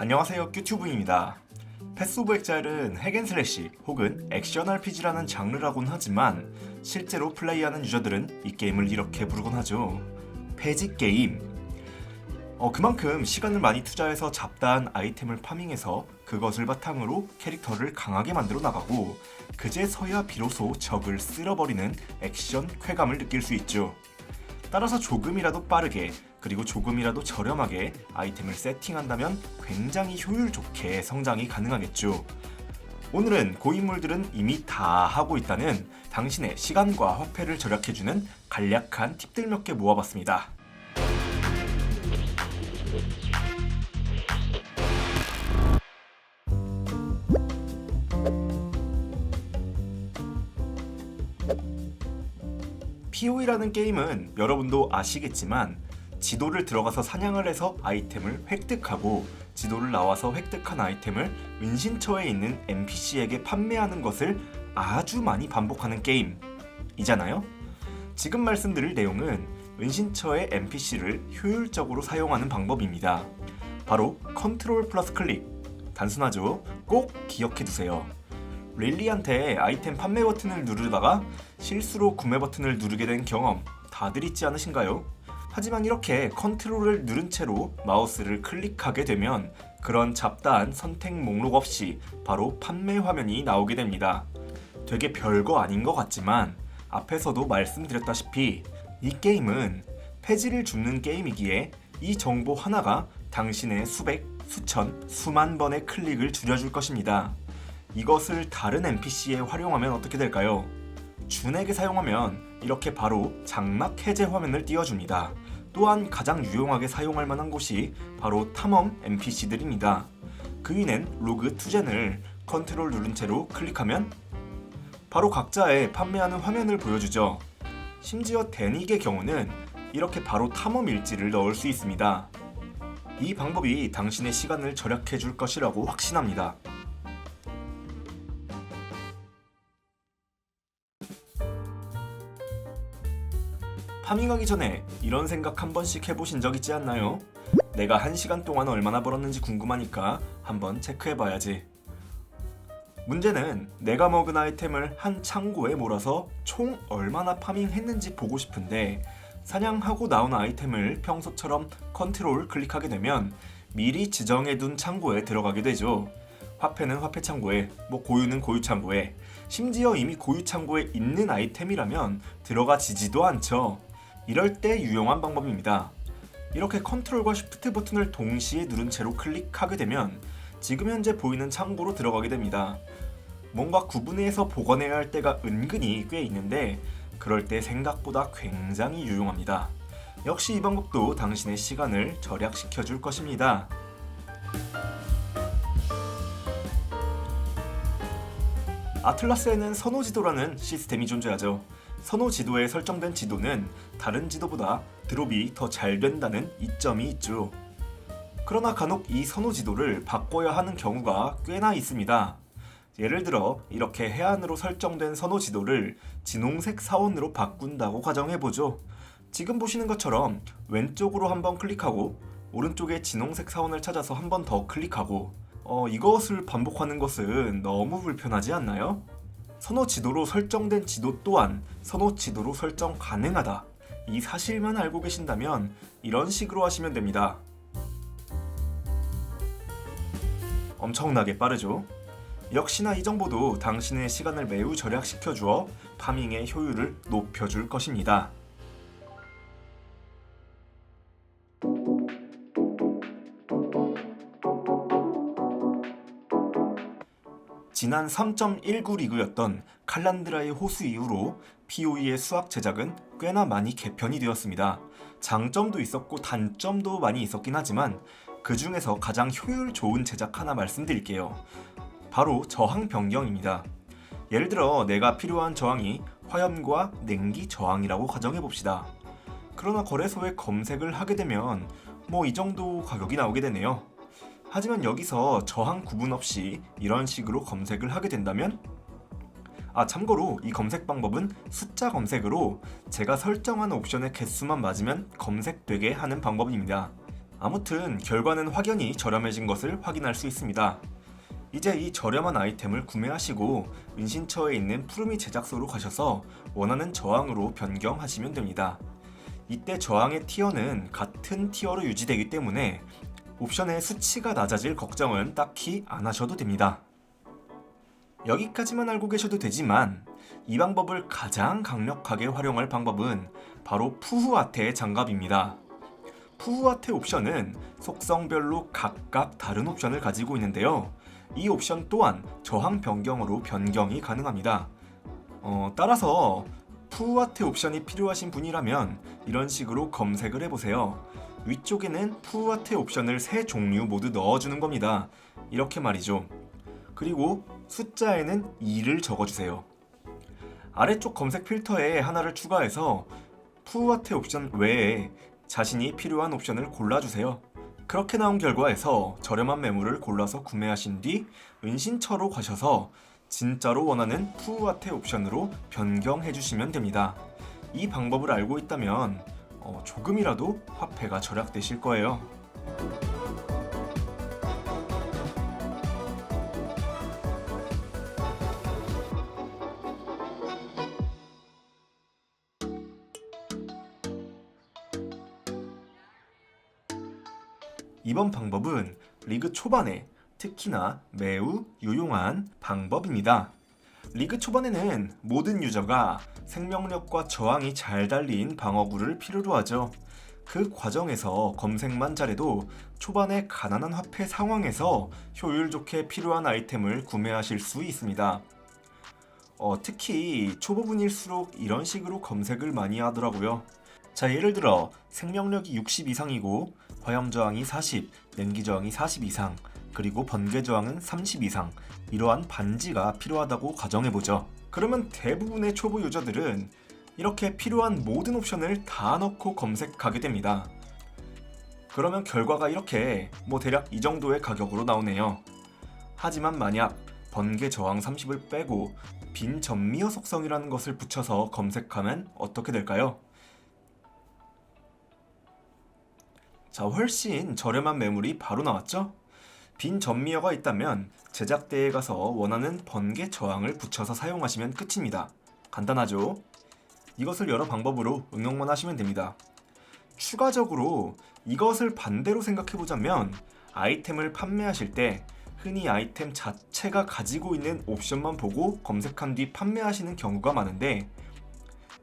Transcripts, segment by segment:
안녕하세요 큐튜브입니다. 패스 오브 엑자일은 핵앤슬래시 혹은 액션 RPG라는 장르라곤 하지만 실제로 플레이하는 유저들은 이 게임을 이렇게 부르곤 하죠. 패지 게임. 어, 그만큼 시간을 많이 투자해서 잡다한 아이템을 파밍해서 그것을 바탕으로 캐릭터를 강하게 만들어 나가고 그제서야 비로소 적을 쓸어버리는 액션 쾌감을 느낄 수 있죠. 따라서 조금이라도 빠르게 그리고 조금이라도 저렴하게 아이템을 세팅한다면 굉장히 효율 좋게 성장이 가능하겠죠. 오늘은 고인물들은 이미 다 하고 있다는 당신의 시간과 화폐를 절약해주는 간략한 팁들 몇 개 모아봤습니다. POE라는 게임은 여러분도 아시겠지만 지도를 들어가서 사냥을 해서 아이템을 획득하고 지도를 나와서 획득한 아이템을 은신처에 있는 NPC에게 판매하는 것을 아주 많이 반복하는 게임이잖아요. 지금 말씀드릴 내용은 은신처의 NPC를 효율적으로 사용하는 방법입니다. 바로 컨트롤 플러스 클릭. 단순하죠? 꼭 기억해 두세요. 릴리한테 아이템 판매 버튼을 누르다가 실수로 구매 버튼을 누르게 된 경험 다들 있지 않으신가요? 하지만 이렇게 컨트롤을 누른 채로 마우스를 클릭하게 되면 그런 잡다한 선택 목록 없이 바로 판매 화면이 나오게 됩니다. 되게 별거 아닌 것 같지만 앞에서도 말씀드렸다시피 이 게임은 폐지를 줍는 게임이기에 이 정보 하나가 당신의 수백, 수천, 수만 번의 클릭을 줄여줄 것입니다. 이것을 다른 NPC에 활용하면 어떻게 될까요? 준에게 사용하면 이렇게 바로 장막 해제 화면을 띄워줍니다. 또한 가장 유용하게 사용할 만한 곳이 바로 탐험 NPC들입니다. 그 위는 로그 투젠을 컨트롤 누른 채로 클릭하면 바로 각자의 판매하는 화면을 보여주죠. 심지어 데닉의 경우는 이렇게 바로 탐험 일지를 넣을 수 있습니다. 이 방법이 당신의 시간을 절약해 줄 것이라고 확신합니다. 파밍하기 전에 이런 생각 한 번씩 해보신 적 있지 않나요? 내가 한 시간 동안 얼마나 벌었는지 궁금하니까 한번 체크해봐야지. 문제는 내가 먹은 아이템을 한 창고에 몰아서 총 얼마나 파밍했는지 보고 싶은데 사냥하고 나온 아이템을 평소처럼 컨트롤 클릭하게 되면 미리 지정해둔 창고에 들어가게 되죠. 화폐는 화폐 창고에, 뭐 고유는 고유 창고에, 심지어 이미 고유 창고에 있는 아이템이라면 들어가지지도 않죠. 이럴 때 유용한 방법입니다. 이렇게 컨트롤과 쉬프트 버튼을 동시에 누른 채로 클릭하게 되면 지금 현재 보이는 창고로 들어가게 됩니다. 뭔가 구분해서 보관해야 할 때가 은근히 꽤 있는데 그럴 때 생각보다 굉장히 유용합니다. 역시 이 방법도 당신의 시간을 절약시켜 줄 것입니다. 아틀라스에는 선호 지도라는 시스템이 존재하죠. 선호 지도에 설정된 지도는 다른 지도보다 드롭이 더 잘 된다는 이점이 있죠. 그러나 간혹 이 선호 지도를 바꿔야 하는 경우가 꽤나 있습니다. 예를 들어 이렇게 해안으로 설정된 선호 지도를 진홍색 사원으로 바꾼다고 가정해보죠. 지금 보시는 것처럼 왼쪽으로 한번 클릭하고 오른쪽에 진홍색 사원을 찾아서 한번 더 클릭하고 어, 이것을 반복하는 것은 너무 불편하지 않나요? 선호 지도로 설정된 지도 또한 선호 지도로 설정 가능하다. 이 사실만 알고 계신다면 이런 식으로 하시면 됩니다. 엄청나게 빠르죠? 역시나 이 정보도 당신의 시간을 매우 절약시켜 주어 파밍의 효율을 높여줄 것입니다. 지난 3.19 리그였던 칼란드라의 호수 이후로 POE의 수학 제작은 꽤나 많이 개편이 되었습니다. 장점도 있었고 단점도 많이 있었긴 하지만 그 중에서 가장 효율 좋은 제작 하나 말씀드릴게요. 바로 저항 변경입니다. 예를 들어 내가 필요한 저항이 화염과 냉기 저항이라고 가정해 봅시다. 그러나 거래소에 검색을 하게 되면 뭐 이 정도 가격이 나오게 되네요. 하지만 여기서 저항 구분 없이 이런 식으로 검색을 하게 된다면 아 참고로 이 검색 방법은 숫자 검색으로 제가 설정한 옵션의 개수만 맞으면 검색되게 하는 방법입니다. 아무튼 결과는 확연히 저렴해진 것을 확인할 수 있습니다. 이제 이 저렴한 아이템을 구매하시고 은신처에 있는 푸르미 제작소로 가셔서 원하는 저항으로 변경하시면 됩니다. 이때 저항의 티어는 같은 티어로 유지되기 때문에 옵션의 수치가 낮아질 걱정은 딱히 안 하셔도 됩니다. 여기까지만 알고 계셔도 되지만 이 방법을 가장 강력하게 활용할 방법은 바로 푸후아테의 장갑입니다. 푸후아테 옵션은 속성별로 각각 다른 옵션을 가지고 있는데요. 이 옵션 또한 저항 변경으로 변경이 가능합니다. 어, 따라서 푸후아테 옵션이 필요하신 분이라면 이런 식으로 검색을 해보세요. 위쪽에는 푸후아테 옵션을 세 종류 모두 넣어주는 겁니다. 이렇게 말이죠. 그리고 숫자에는 2를 적어주세요. 아래쪽 검색 필터에 하나를 추가해서 푸우아테 옵션 외에 자신이 필요한 옵션을 골라주세요. 그렇게 나온 결과에서 저렴한 매물을 골라서 구매하신 뒤 은신처로 가셔서 진짜로 원하는 푸우아테 옵션으로 변경해 주시면 됩니다. 이 방법을 알고 있다면 어, 조금이라도 화폐가 절약되실 거예요. 이번 방법은 리그 초반에 특히나 매우 유용한 방법입니다. 리그 초반에는 모든 유저가 생명력과 저항이 잘 달린 방어구를 필요로 하죠. 그 과정에서 검색만 잘해도 초반에 가난한 화폐 상황에서 효율 좋게 필요한 아이템을 구매하실 수 있습니다. 어, 특히 초보분일수록 이런 식으로 검색을 많이 하더라고요. 자, 예를 들어 생명력이 60 이상이고 화염 저항이 40, 냉기 저항이 40 이상, 그리고 번개 저항은 30 이상 이러한 반지가 필요하다고 가정해 보죠. 그러면 대부분의 초보 유저들은 이렇게 필요한 모든 옵션을 다 넣고 검색하게 됩니다. 그러면 결과가 이렇게 뭐 대략 이 정도의 가격으로 나오네요. 하지만 만약 번개 저항 30을 빼고 빈 전미어 속성이라는 것을 붙여서 검색하면 어떻게 될까요? 자, 훨씬 저렴한 매물이 바로 나왔죠? 빈 전미어가 있다면 제작대에 가서 원하는 번개 저항을 붙여서 사용하시면 끝입니다. 간단하죠? 이것을 여러 방법으로 응용만 하시면 됩니다. 추가적으로 이것을 반대로 생각해보자면 아이템을 판매하실 때 흔히 아이템 자체가 가지고 있는 옵션만 보고 검색한 뒤 판매하시는 경우가 많은데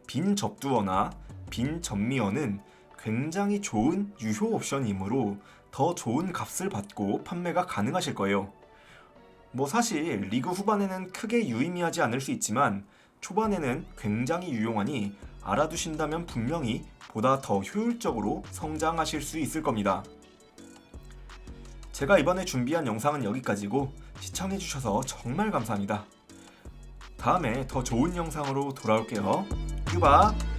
빈 접두어나 빈 전미어는 굉장히 좋은 유효 옵션이므로 더 좋은 값을 받고 판매가 가능하실 거예요. 뭐 사실 리그 후반에는 크게 유의미하지 않을 수 있지만 초반에는 굉장히 유용하니 알아두신다면 분명히 보다 더 효율적으로 성장하실 수 있을 겁니다. 제가 이번에 준비한 영상은 여기까지고 시청해주셔서 정말 감사합니다. 다음에 더 좋은 영상으로 돌아올게요. 유바!